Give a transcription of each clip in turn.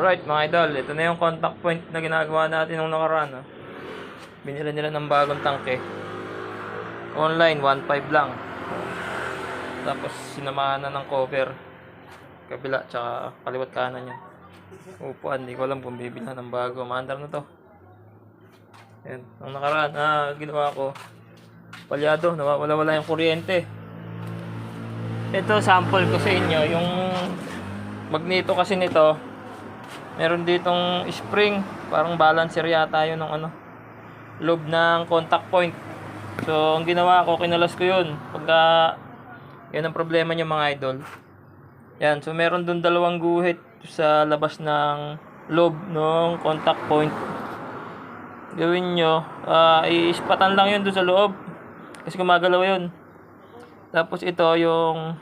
Alright mga idol, ito na yung contact point na ginagawa natin nung nakaraan. Oh. Binili nila ng bagong tangke. Online, 1.5 lang. Tapos sinamahan na ng cover. Kabila, tsaka kaliwat kanan niya. Upuan, di ko alam kung bibili na ng bago. Maandar na to. Yan, nung nakaraan, ah, ginawa ko. Palyado, nawawala-wala yung kuryente. Ito, sample ko sa inyo. Yung magneto kasi nito, meron ditong spring. Parang balancer yata yun ng ano. Loob ng contact point. So, ang ginawa ko, kinalas ko yun. Pagka, yan ang problema niya mga idol. Yan, so meron dun dalawang guhit sa labas ng loob ng contact point. Gawin nyo, ah, iispatan lang yun dun sa loob. Kasi gumagalaw yun. Tapos ito yung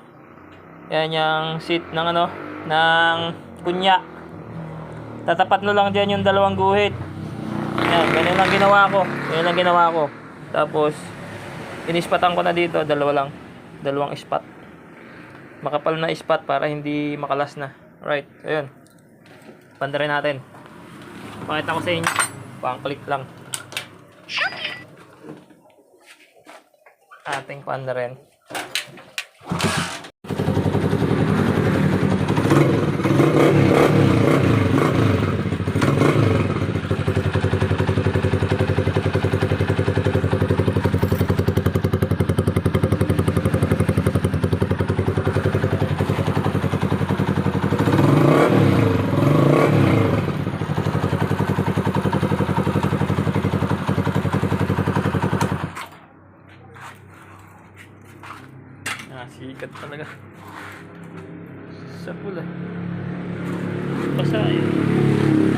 yan yung seat ng ano ng kunya. Tatapat mo lang diyan yung dalawang guhit. Yan, ganyan lang ginawa ko. Ganyan lang ginawa ko. Tapos inispatan ko na dito, dalawa lang. Dalawang ispat. Makapal na ispat para hindi makalas na. Right. Panda rin natin. Pakita ko sa inyo. Pang-click lang. Ating panda rin. Nakasikat talaga. Sa pula. Basa yun.